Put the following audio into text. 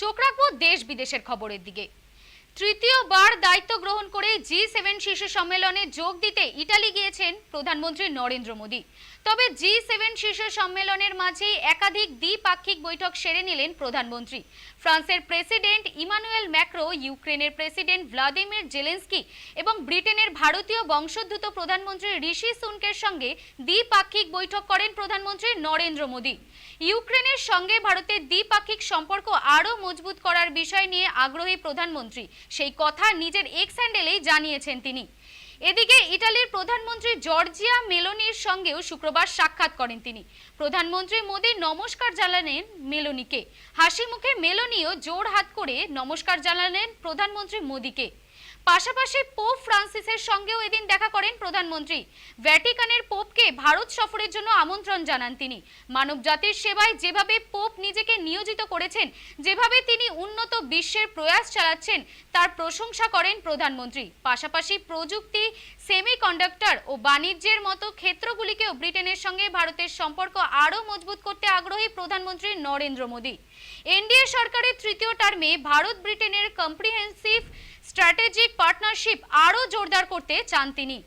চোখ রাখব দেশ বিদেশের খবরের দিকে। তৃতীয়বার দায়িত্ব গ্রহণ করে জি সেভেন শীর্ষ সম্মেলনে যোগ দিতে ইটালি গিয়েছেন প্রধানমন্ত্রী নরেন্দ্র মোদী। তবে জি সেভেন শীর্ষ সম্মেলনের মাঝেই একাধিক দ্বিপাক্ষিক বৈঠক সেরে নিলেন প্রধানমন্ত্রী। ফ্রান্সের প্রেসিডেন্ট ইমানুয়েল ম্যাক্রো, ইউক্রেনের প্রেসিডেন্ট ভ্লাদিমির জেলেন্সকি এবং ব্রিটেনের ভারতীয় বংশোদ্ভূত প্রধানমন্ত্রী ঋষি সুনকের সঙ্গে দ্বিপাক্ষিক বৈঠক করেন প্রধানমন্ত্রী নরেন্দ্র মোদী। ইউক্রেনের সঙ্গে ভারতের দ্বিপাক্ষিক সম্পর্ক আরও মজবুত করার বিষয় নিয়ে আগ্রহী প্রধানমন্ত্রী সেই কথা নিজের এক্স হ্যান্ডেলেই জানিয়েছেন তিনি। এদিকে ইটালির প্রধানমন্ত্রী জর্জিয়া মেলোনির সঙ্গেও শুক্রবার সাক্ষাৎ করেন তিনি। প্রধানমন্ত্রী মোদী নমস্কার জানালেন মেলোনিকে। হাসি মুখে মেলোনিও জোর হাত করে নমস্কার জানালেন প্রধানমন্ত্রী মোদীকে। পাশাপাশি পোপ ফ্রান্সিসের সঙ্গেও এদিন দেখা করেন প্রধানমন্ত্রী। ভ্যাটিকানের পোপকে ভারত সফরের জন্য আমন্ত্রণ জানান তিনি। মানব জাতির সেবায় যেভাবে পোপ নিজেকে নিয়োজিত করেছেন, যেভাবে তিনি উন্নত বিশ্বের প্রয়াস চালাচ্ছেন, তার প্রশংসা করেন প্রধানমন্ত্রী। পাশাপাশি প্রযুক্তি, সেমিকন্ডাক্টর ও বাণিজ্যের মতো ক্ষেত্রগুলিকেও ব্রিটেনের সঙ্গে ভারতের সম্পর্ক আরও মজবুত করতে আগ্রহী প্রধানমন্ত্রী নরেন্দ্র মোদী। এনডিএ সরকারের তৃতীয় টার্মে ভারত ব্রিটেনের কম্প্রিহেন্সিভ স্ট্র্যাটেজিক পার্টনারশিপ আরও জোরদার করতে চান তিনি।